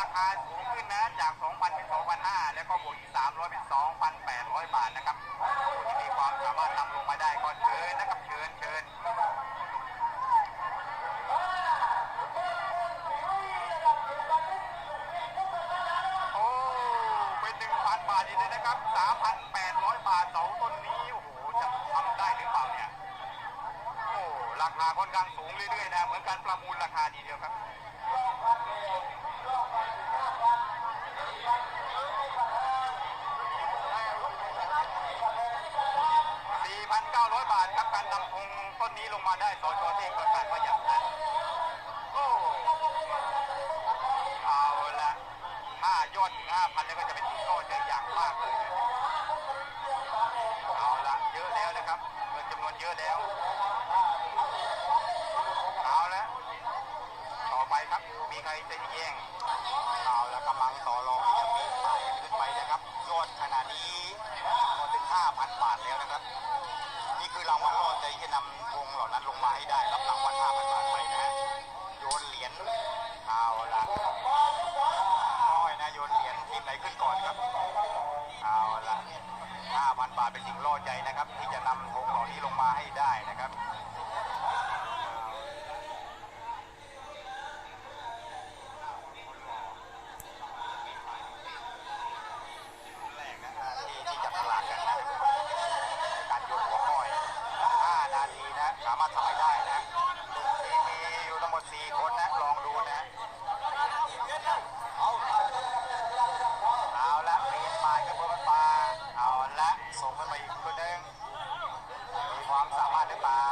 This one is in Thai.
ราคาสูงขึ้นนะจาก 2,000 เป็น 2,500 แล้วก็บวกอีก300 เป็น 2,800 บาทนะครับผู้ที่มีความสามารถนำลงมาได้ก็เชิญนะครับเชิญเชิญโอ้เป็นหนึ่งพันบาทอีกเลยนะครับสามพันแปดร้อยบาทเสาต้นนี้โอ้โหจะทำได้หรือเปล่าเนี่ยโอ้ราคาค่อนข้างสูงเรื่อยๆนะเหมือนการประมูลราคาทีเดียวครับ 4,900 บาทครับการนำธงต้นนี้ลงมาได้สจเทงประกาศว่าอย่างนั้นโอ้เอาละถ้ายอดถึง5,000แล้วก็จะเป็นที่ก็จะอย่างมากเลยเอาละเยอะแล้วนะครับเงินจำนวนเยอะแล้ว มีใครจะแย่งเอาละกำลังต่อรองที่จะปีนป่ายขึ้นไปนะครับยอดขนาดนี้ก็ถึง5,000 บาทแล้วนะครับ นี่คือรางวัลล่อใจที่นำธงเหล่านั้นลงมาให้ได้รับรางวัล5,000 บาทไปนะโยนเหรียญเอาละน้อยนะโยนเหรียญทีมไหนขึ้นก่อนครับเอาละ5,000 บาทเป็นสิ่งล่อใจนะครับ ที่จะนำธงเหล่านี้ลงมาให้ได้นะครับ สี่คนนะ ลองดูนะ เอาละเปลี่ยนไปกับเบอร์ปาเอาละส่งมันไปอีกคนหนึงมีความสามารถหรือเปล่า